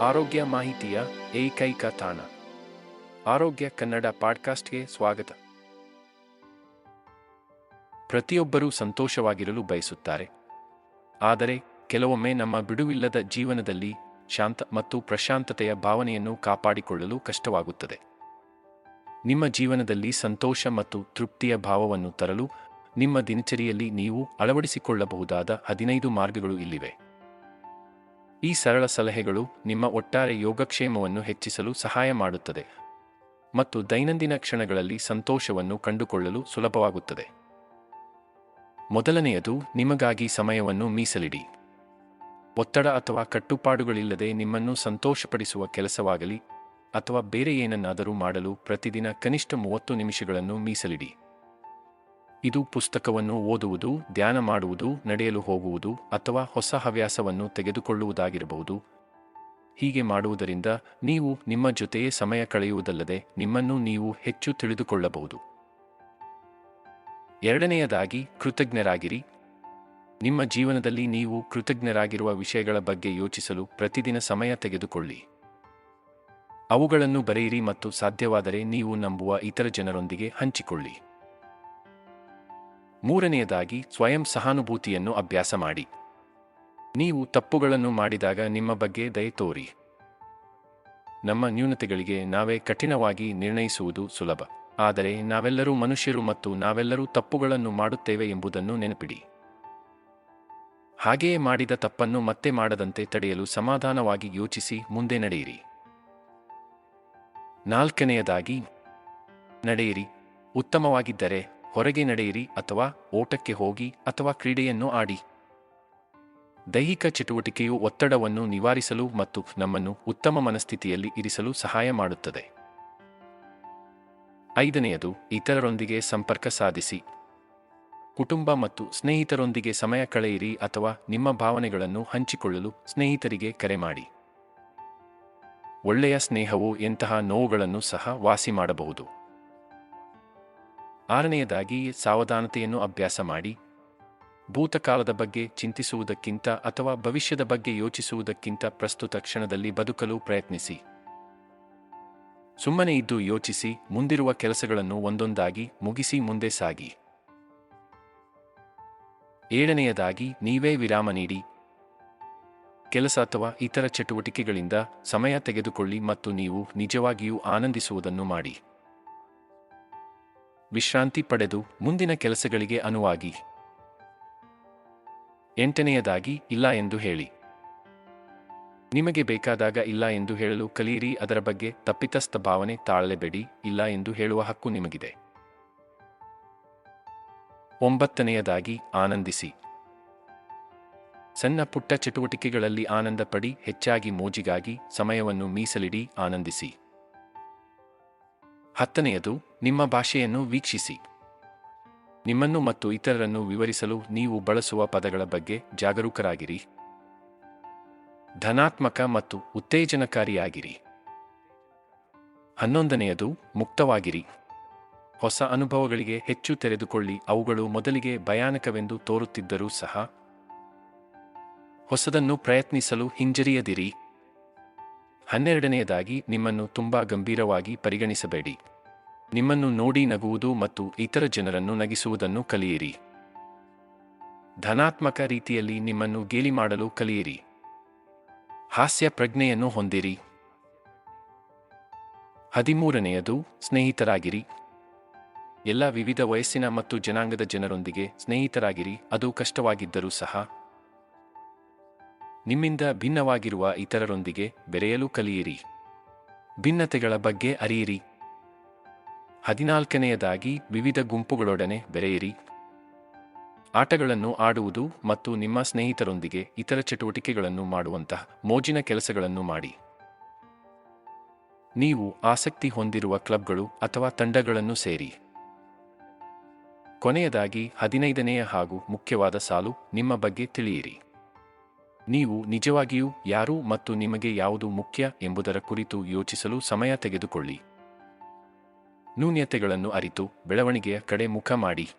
ಆರೋಗ್ಯ ಮಾಹಿತಿಯ ಏಕೈಕ ತಾಣ. ಆರೋಗ್ಯ ಕನ್ನಡ ಪಾಡ್ಕಾಸ್ಟ್ಗೆ ಸ್ವಾಗತ. ಪ್ರತಿಯೊಬ್ಬರೂ ಸಂತೋಷವಾಗಿರಲು ಬಯಸುತ್ತಾರೆ. ಆದರೆ, ಕೆಲವೊಮ್ಮೆ ನಮ್ಮ ಬಿಡುವಿಲ್ಲದ ಜೀವನದಲ್ಲಿ ಶಾಂತ ಮತ್ತು ಪ್ರಶಾಂತತೆಯ ಭಾವನೆಯನ್ನು ಕಾಪಾಡಿಕೊಳ್ಳಲು ಕಷ್ಟವಾಗುತ್ತದೆ. ನಿಮ್ಮ ಜೀವನದಲ್ಲಿ ಸಂತೋಷ ಮತ್ತು ತೃಪ್ತಿಯ ಭಾವವನ್ನು ತರಲು ನಿಮ್ಮ ದಿನಚರಿಯಲ್ಲಿ ನೀವು ಅಳವಡಿಸಿಕೊಳ್ಳಬಹುದಾದ ಹದಿನೈದು ಮಾರ್ಗಗಳು ಇಲ್ಲಿವೆ. ಈ ಸರಳ ಸಲಹೆಗಳು ನಿಮ್ಮ ಒಟ್ಟಾರೆ ಯೋಗಕ್ಷೇಮವನ್ನು ಹೆಚ್ಚಿಸಲು ಸಹಾಯ ಮಾಡುತ್ತದೆ ಮತ್ತು ದೈನಂದಿನ ಕ್ಷಣಗಳಲ್ಲಿ ಸಂತೋಷವನ್ನು ಕಂಡುಕೊಳ್ಳಲು ಸುಲಭವಾಗುತ್ತದೆ. ಮೊದಲನೆಯದು, ನಿಮಗಾಗಿ ಸಮಯವನ್ನು ಮೀಸಲಿಡಿ. ಒತ್ತಡ ಅಥವಾ ಕಟ್ಟುಪಾಡುಗಳಿಲ್ಲದೆ ನಿಮ್ಮನ್ನು ಸಂತೋಷಪಡಿಸುವ ಕೆಲಸವಾಗಲಿ ಅಥವಾ ಬೇರೆ ಏನನ್ನಾದರೂ ಮಾಡಲು ಪ್ರತಿದಿನ ಕನಿಷ್ಠ ಮೂವತ್ತು ನಿಮಿಷಗಳನ್ನು ಮೀಸಲಿಡಿ. ಇದು ಪುಸ್ತಕವನ್ನು ಓದುವುದು, ಧ್ಯಾನ ಮಾಡುವುದು, ನಡೆಯಲು ಹೋಗುವುದು ಅಥವಾ ಹೊಸ ಹವ್ಯಾಸವನ್ನು ತೆಗೆದುಕೊಳ್ಳುವುದಾಗಿರಬಹುದು. ಹೀಗೆ ಮಾಡುವುದರಿಂದ ನೀವು ನಿಮ್ಮ ಜೊತೆಯೇ ಸಮಯ ಕಳೆಯುವುದಲ್ಲದೆ ನಿಮ್ಮನ್ನು ನೀವು ಹೆಚ್ಚು ತಿಳಿದುಕೊಳ್ಳಬಹುದು. ಎರಡನೆಯದಾಗಿ, ಕೃತಜ್ಞರಾಗಿರಿ. ನಿಮ್ಮ ಜೀವನದಲ್ಲಿ ನೀವು ಕೃತಜ್ಞರಾಗಿರುವ ವಿಷಯಗಳ ಬಗ್ಗೆ ಯೋಚಿಸಲು ಪ್ರತಿದಿನ ಸಮಯ ತೆಗೆದುಕೊಳ್ಳಿ. ಅವುಗಳನ್ನು ಬರೆಯಿರಿ ಮತ್ತು ಸಾಧ್ಯವಾದರೆ ನೀವು ನಂಬುವ ಇತರ ಜನರೊಂದಿಗೆ ಹಂಚಿಕೊಳ್ಳಿ. ಮೂರನೆಯದಾಗಿ ಸ್ವಯಂ ಸಹಾನುಭೂತಿಯನ್ನು ಅಭ್ಯಾಸ ಮಾಡಿ. ನೀವು ತಪ್ಪುಗಳನ್ನು ಮಾಡಿದಾಗ ನಿಮ್ಮ ಬಗ್ಗೆ ದಯೆ ತೋರಿ. ನಮ್ಮ ನ್ಯೂನತೆಗಳಿಗೆ ನಾವೇ ಕಠಿಣವಾಗಿ ನಿರ್ಣಯಿಸುವುದು ಸುಲಭ. ಆದರೆ ನಾವೆಲ್ಲರೂ ಮನುಷ್ಯರು ಮತ್ತು ನಾವೆಲ್ಲರೂ ತಪ್ಪುಗಳನ್ನು ಮಾಡುತ್ತೇವೆ ಎಂಬುದನ್ನು ನೆನಪಿಡಿ. ಹಾಗೆಯೇ ಮಾಡಿದ ತಪ್ಪನ್ನು ಮತ್ತೆ ಮಾಡದಂತೆ ತಡೆಯಲು ಸಮಾಧಾನವಾಗಿ ಯೋಚಿಸಿ ಮುಂದೆ ನಡೆಯಿರಿ. ನಾಲ್ಕನೆಯದಾಗಿ, ನಡೆಯಿರಿ. ಉತ್ತಮವಾಗಿದ್ದರೆ ಹೊರಗೆ ನಡೆಯಿರಿ ಅಥವಾ ಓಟಕ್ಕೆ ಹೋಗಿ ಅಥವಾ ಕ್ರೀಡೆಯನ್ನು ಆಡಿ. ದೈಹಿಕ ಚಟುವಟಿಕೆಯು ಒತ್ತಡವನ್ನು ನಿವಾರಿಸಲು ಮತ್ತು ನಮ್ಮನ್ನು ಉತ್ತಮ ಮನಸ್ಥಿತಿಯಲ್ಲಿ ಇರಿಸಲು ಸಹಾಯ ಮಾಡುತ್ತದೆ. ಐದನೆಯದು, ಇತರರೊಂದಿಗೆ ಸಂಪರ್ಕ ಸಾಧಿಸಿ. ಕುಟುಂಬ ಮತ್ತು ಸ್ನೇಹಿತರೊಂದಿಗೆ ಸಮಯ ಕಳೆಯಿರಿ ಅಥವಾ ನಿಮ್ಮ ಭಾವನೆಗಳನ್ನು ಹಂಚಿಕೊಳ್ಳಲು ಸ್ನೇಹಿತರಿಗೆ ಕರೆ ಮಾಡಿ. ಒಳ್ಳೆಯ ಸ್ನೇಹವು ಎಂತಹ ನೋವುಗಳನ್ನು ಸಹ ವಾಸಿ ಮಾಡಬಹುದು. ಆರನೆಯದಾಗಿ ಸಾವಧಾನತೆಯನ್ನು ಅಭ್ಯಾಸ ಮಾಡಿ, ಭೂತಕಾಲದ ಬಗ್ಗೆ ಚಿಂತಿಸುವುದಕ್ಕಿಂತ ಅಥವಾ ಭವಿಷ್ಯದ ಬಗ್ಗೆ ಯೋಚಿಸುವುದಕ್ಕಿಂತ ಪ್ರಸ್ತುತ ಕ್ಷಣದಲ್ಲಿ ಬದುಕಲು ಪ್ರಯತ್ನಿಸಿ. ಸುಮ್ಮನೆ ಇದ್ದು ಯೋಚಿಸಿ, ಮುಂದಿರುವ ಕೆಲಸಗಳನ್ನು ಒಂದೊಂದಾಗಿ ಮುಗಿಸಿ ಮುಂದೆ ಸಾಗಿ. ಏಳನೆಯದಾಗಿ, ನೀವೇ ವಿರಾಮ ನೀಡಿ. ಕೆಲಸ ಅಥವಾ ಇತರ ಚಟುವಟಿಕೆಗಳಿಂದ ಸಮಯ ತೆಗೆದುಕೊಳ್ಳಿ ಮತ್ತು ನೀವು ನಿಜವಾಗಿಯೂ ಆನಂದಿಸುವುದನ್ನು ಮಾಡಿ. ವಿಶ್ರಾಂತಿ ಪಡೆದು ಮುಂದಿನ ಕೆಲಸಗಳಿಗೆ ಅನುವಾಗಿ. ಎಂಟನೆಯದಾಗಿ, ಇಲ್ಲ ಎಂದು ಹೇಳಿ. ನಿಮಗೆ ಬೇಕಾದಾಗ ಇಲ್ಲ ಎಂದು ಹೇಳಲು ಕಲಿಯಿರಿ, ಅದರ ಬಗ್ಗೆ ತಪ್ಪಿತಸ್ಥ ಭಾವನೆ ತಾಳಲೇಬೇಡಿ, ಇಲ್ಲ ಎಂದು ಹೇಳುವ ಹಕ್ಕು ನಿಮಗಿದೆ. ಒಂಬತ್ತನೆಯದಾಗಿ, ಆನಂದಿಸಿ. ಸಣ್ಣ ಪುಟ್ಟ ಚಟುವಟಿಕೆಗಳಲ್ಲಿ ಆನಂದ ಪಡಿ ಹೆಚ್ಚಾಗಿ ಮೋಜಿಗಾಗಿ ಸಮಯವನ್ನು ಮೀಸಲಿಡಿ, ಆನಂದಿಸಿ. ಹತ್ತನೆಯದು, ನಿಮ್ಮ ಭಾಷೆಯನ್ನು ವೀಕ್ಷಿಸಿ. ನಿಮ್ಮನ್ನು ಮತ್ತು ಇತರರನ್ನು ವಿವರಿಸಲು ನೀವು ಬಳಸುವ ಪದಗಳ ಬಗ್ಗೆ ಜಾಗರೂಕರಾಗಿರಿ. ಧನಾತ್ಮಕ ಮತ್ತು ಉತ್ತೇಜನಕಾರಿಯಾಗಿರಿ. ಹನ್ನೊಂದನೆಯದು, ಮುಕ್ತವಾಗಿರಿ. ಹೊಸ ಅನುಭವಗಳಿಗೆ ಹೆಚ್ಚು ತೆರೆದುಕೊಳ್ಳಿ, ಅವುಗಳು ಮೊದಲಿಗೆ ಭಯಾನಕವೆಂದು ತೋರುತ್ತಿದ್ದರೂ ಸಹ. ಹೊಸದನ್ನು ಪ್ರಯತ್ನಿಸಲು ಹಿಂಜರಿಯದಿರಿ. ಹನ್ನೆರಡನೆಯದಾಗಿ ನಿಮ್ಮನ್ನು ತುಂಬಾ ಗಂಭೀರವಾಗಿ ಪರಿಗಣಿಸಬೇಡಿ. ನಿಮ್ಮನ್ನು ನೋಡಿ ನಗುವುದು ಮತ್ತು ಇತರ ಜನರನ್ನು ನಗಿಸುವುದನ್ನು ಕಲಿಯಿರಿ. ಧನಾತ್ಮಕ ರೀತಿಯಲ್ಲಿ ನಿಮ್ಮನ್ನು ಗೇಲಿ ಮಾಡಲು ಕಲಿಯಿರಿ. ಹಾಸ್ಯ ಪ್ರಜ್ಞೆಯನ್ನು ಹೊಂದಿರಿ. ಹದಿಮೂರನೆಯದು, ಸ್ನೇಹಿತರಾಗಿರಿ. ಎಲ್ಲ ವಿವಿಧ ವಯಸ್ಸಿನ ಮತ್ತು ಜನಾಂಗದ ಜನರೊಂದಿಗೆ ಸ್ನೇಹಿತರಾಗಿರಿ, ಅದು ಕಷ್ಟವಾಗಿದ್ದರೂ ಸಹ. ನಿಮ್ಮಿಂದ ಭಿನ್ನವಾಗಿರುವ ಇತರರೊಂದಿಗೆ ಬೆರೆಯಲು ಕಲಿಯಿರಿ. ಭಿನ್ನತೆಗಳ ಬಗ್ಗೆ ಅರಿಯಿರಿ. ಹದಿನಾಲ್ಕನೆಯದಾಗಿ ವಿವಿಧ ಗುಂಪುಗಳೊಡನೆ ಬೆರೆಯಿರಿ. ಆಟಗಳನ್ನು ಆಡುವುದು ಮತ್ತು ನಿಮ್ಮ ಸ್ನೇಹಿತರೊಂದಿಗೆ ಇತರ ಚಟುವಟಿಕೆಗಳನ್ನು ಮಾಡುವಂತಹ ಮೋಜಿನ ಕೆಲಸಗಳನ್ನು ಮಾಡಿ. ನೀವು ಆಸಕ್ತಿ ಹೊಂದಿರುವ ಕ್ಲಬ್ಗಳು ಅಥವಾ ತಂಡಗಳನ್ನು ಸೇರಿ. ಕೊನೆಯದಾಗಿ ಹದಿನೈದನೆಯ ಹಾಗೂ ಮುಖ್ಯವಾದ ಸಾಲು ನಿಮ್ಮ ಬಗ್ಗೆ ತಿಳಿಯಿರಿ. ನೀವು ನಿಜವಾಗಿಯೂ ಯಾರು ಮತ್ತು ನಿಮಗೆ ಯಾವುದು ಮುಖ್ಯ ಎಂಬುದರ ಕುರಿತು ಯೋಚಿಸಲು ಸಮಯ ತೆಗೆದುಕೊಳ್ಳಿ. ನ್ಯೂನ್ಯತೆಗಳನ್ನು ಅರಿತು ಬೆಳವಣಿಗೆಯ ಕಡೆ ಮುಖ ಮಾಡಿ.